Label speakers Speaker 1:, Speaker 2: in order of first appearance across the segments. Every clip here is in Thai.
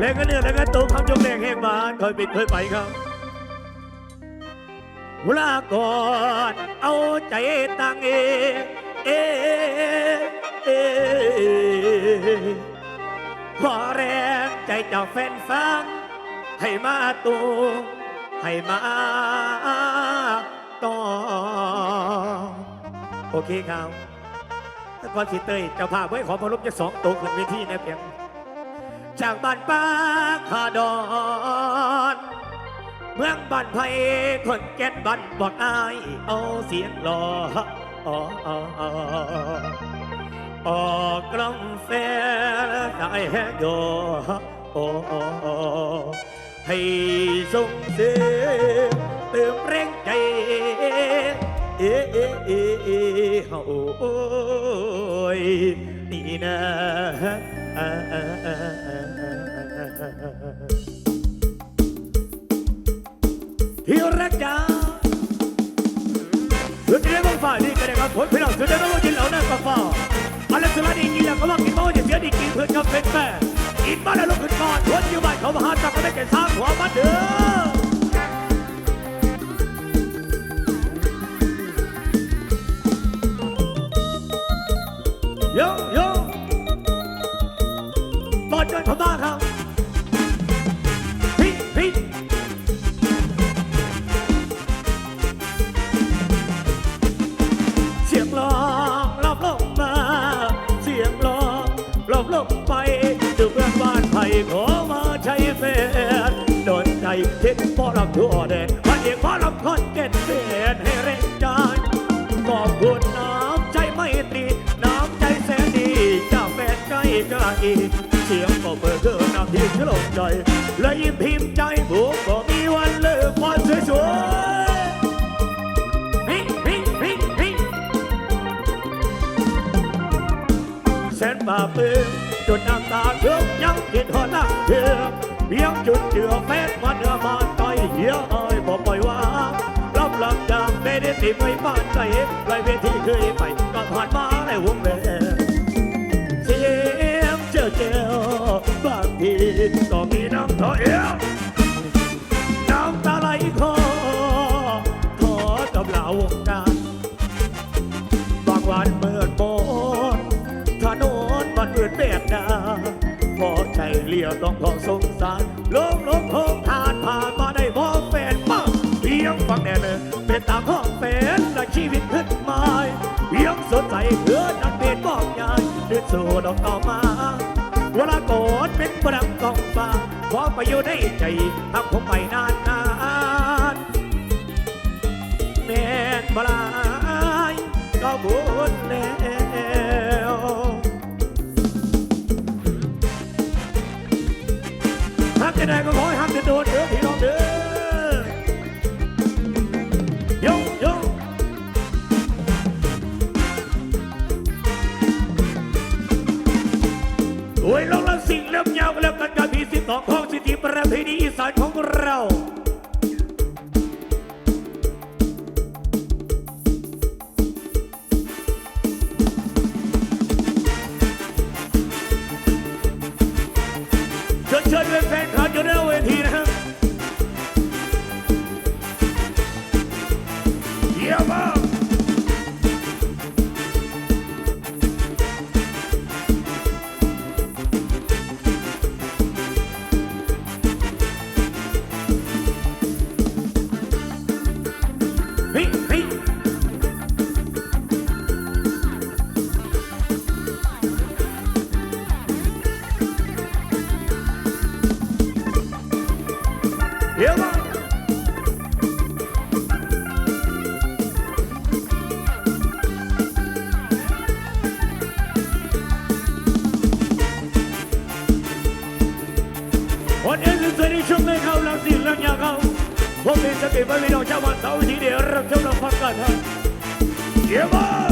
Speaker 1: เล่นกันเนี่ยแล้วก็ตกคำจงแดงแห่งบ้านเคยป็นเคยไปครับเวลาก่อนเอาใจตั้งเอเอเอขอแรงใจจากแฟนฟัง ให้มาตูให้มาต่อโอเคครับแล้วก็สิเตยเจ้าภาพไว้ขอพรบจะสองตัวขึ้นเวทีนะเพียง จากบ้านป้าขาดอนเมืองบ้านไผ่คนแก่นบ้านบอกอายเอาเสียงรออ๋ออ๋ออ๋อออกกล้องแฟร์ได้แฮกโยโอ้โอ้โอ้ให้ส่งเสียงเติมแรงใจเอะเอะเอะเอะโอ้ยนี่นะอ่าอ่าอ่าอ่า ที่รักจ้าสุดที่ได้บ้างฝ่ายนี่ก็ได้ครับผลพี่น้องสุดที่ได้บ้างกินเหล่านั้นก็ฝ่าอะไรสุดที่กินแล้วก็ว่ากินโม่จะเสียดีกินเพื่อนกับเป็นแฟนกินมาแล้วลุกขึ้นก่อนทวนอยู่บ้านเขามาหาจับก็ได้แก่สร้างหัวมาเด้อ เห็นพ่อลำทั่วแดนวันเอกพ่อลำคอนเก็ตเสียนให้เร่งใจขอบคุณน้ำใจไม่ตรีน้ำใจแสนดีจากแฟนใกล้กาอีกเสียงก็เปิดเกินน้ำที่ฉลองใจ และยิ้มพิมพ์ใจบุกก็มีวันเลิกควันสวยๆฮิฮิฮิฮิแสนบาปเปื้มจนน้ำตาเคืองยังกินหอนักเถื่อเพี ยงจุดเจือแฟนมาเนื้อมาต่อยเหี้ยเอ้ยบอกปล่อยว่ารับหลังจางไม่ได้ติดไว้บ้านใจไรเวทีเคยไปก็ผ่านมาในวงแหวนเสียงเจอเจอบางทีก็มีน้ำตาเอวน้ำตาไหลคอขอจำลาวงการบางวันเมื่อโมนถนนมันมืดเบียด เลี้ยวต้องทองสงสารลมลมโคงทานผ่านมาได้มองแฟนป้าเพียงฟังแน่เลยเป็นตามห้องแฟนและชีวิตขึ้นมาเพียงสดใสเพื่อนักเป็นบอกยายเดินสู่ดอกต่อมาเวลาโกอดเป็นประดับกองฟ้าขอไปอยู่ในใจทำผมไปนานนา ห้ามจะได้ก็ขอให้ห้ามจะโดนเด้อพี่น้องเด้อโยโยโอ้ยลงละสิ่งเริ่มยาวกันแล้วกันกับพี่สิบสองของสิทธิประเพณีอีสานของ ผมเป็นสติปัญญาชาวบ้านเส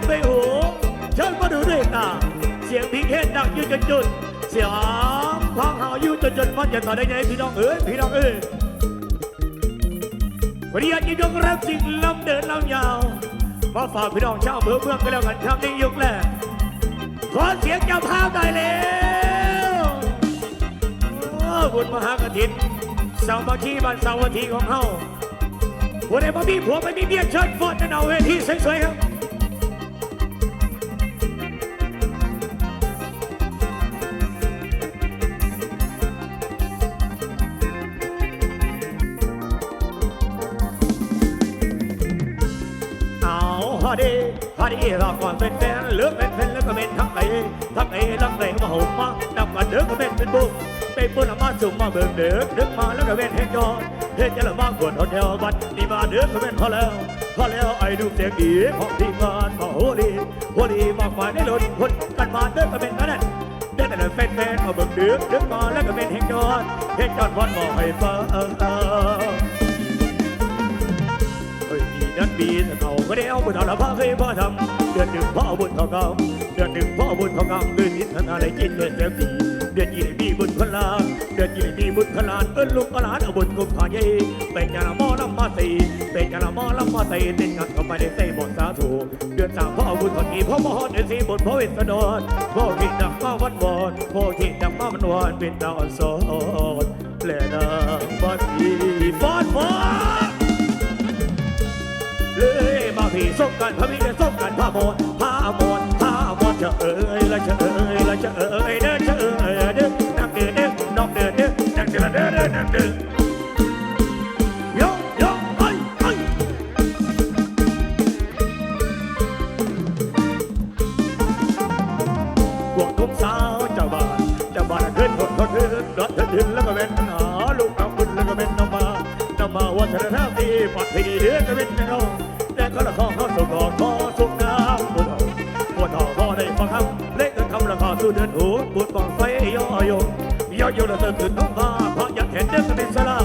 Speaker 1: ชิญแม่ฟังไปหูเชิญมาดูด้วยตาเสียงพิงเฮดดังยู่จนจุดเสียงฟังเฮายู่จนจนมันจะต่อได้ไงพี่น้องเอ้ยพี่น้องเอ้ยวันนี้ยินยกรับจริงลำเดินลำยาวมาฝากพี่น้องชาวเมืองเมืองกันแล้วกันครับในยุคแรกขอเสียงเจ้าภาพได้แล้วบุญมหากฐินสามัคคีบ้านสาวัตถีของเฮาวันนี้พ่มีผัวไม่มีเมียเชิญฟอดกันเอาเวทีสวยๆครับ อาฮอดีฮอดีเราก่อนเป็นแฟนเหลือเป็นแฟนแล้วก็เป็นทั้งไอ้ทั้งไอ้ลังไอ้มาห่มมาดับกันเด้อก็เป็นเป็นบุกเป็นบุญมาจุ่มมาเบิ่งเด้อดึกมาแล้วก็เป็นเฮงยอดเฮ็ดจะละมากกว่าฮอเทลบัดนี่มาเด้อก็เป็นพอแล้วพอแล้วไอ้ดูเสียงดีของทีมงานมาโหดีโหดีมากกว่าในรถคนกันมาเด้อก็เป็นกันนั่นเด้อแต่แฟนแฟนมาเบิ่งเด้อดึกมาแล้วก็เป็นเฮงยอเฮ็ดจอดวันบ่ให้ฟ้า เฮ้ยนี่นั่นบีแต่เขาไม่ได้เอาบุญเอาละพระเคยพ่อทำเดือนหนึ่งพ่อบุญเขากำเดือนหนึ่งพ่อบุญเขากำเดือนนี้ทนอะไรกินด้วยเสียบีเดือนยี่มีบุญพลาเดือนยี่มีบุญพลานเอิ้นลูกหลานเอาบุญกุมขาเย่เป็นยาละมอลำมาตีเป็นยาละมอลำมาตีเต้นกันเข้าไปในเต้บทสาธุเดือนสามพ่อเอาบุญคนกี่พ่อมอเดือนสี่บุญพ่อเวสนอนพ่อที่ดังมาวันวอนพ่อที่ดังมาวันวอนเป็นดาวอันสอน กันพระพี่ได้ส่งกันพระโมนพร อยงละเติมขึ้นน้องมาเพราะอยากเห็นเดินกันเป็นสลา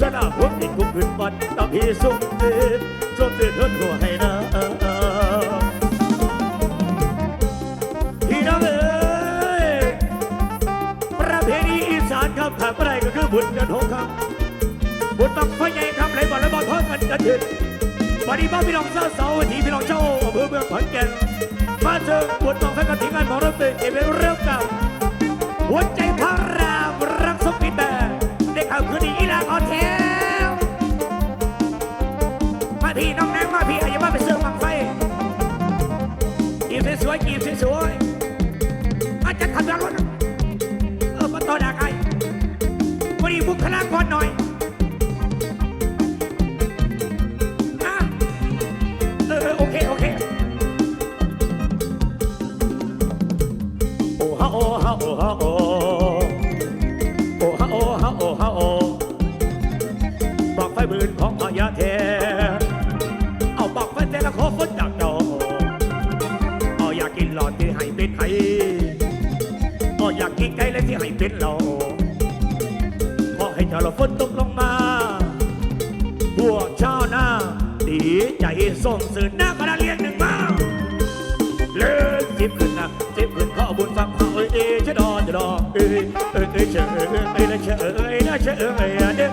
Speaker 1: สลาพวกที่คุ้มขึ้นบัดตาพี่สุกเตือนสุกเตือดหัวให้นะพี่น้องเอ๋ยประเพณีอีสานครับขาดไม่ได้ก็คือบุญกันหงครับบุญบังไฟใหญ่ครับไหลบ่อและบ่อทอดกันกันถึงวันนี้พ่อพี่น้องเจ้าเสาวันที่พี่น้องเจ้าอำเภอเมืองขอนแก่นมาเจอบทบาทการทิ้งงานของราเป็นเอเวนเรื่องเก่าหัวใจพระ เป็นไข่เอาอยากกินไก่และที่ให้เป็นเหลอขอให้เจ้าละฝนตกลงมาพวกชาวนาดีใจส่งสื่อหน้ากระดาษเรียนหนึ่งมาเลิกสิบขึ้นนะสิบขึ้นข้อบุญฟังเขาเอ้ยเอ้ยจะดอนจะดอเอ้ยเอ้ยเอ้ยเชยเอ้ยเอ้ยเชยเอ้ยนะเชยเอ้ยเด้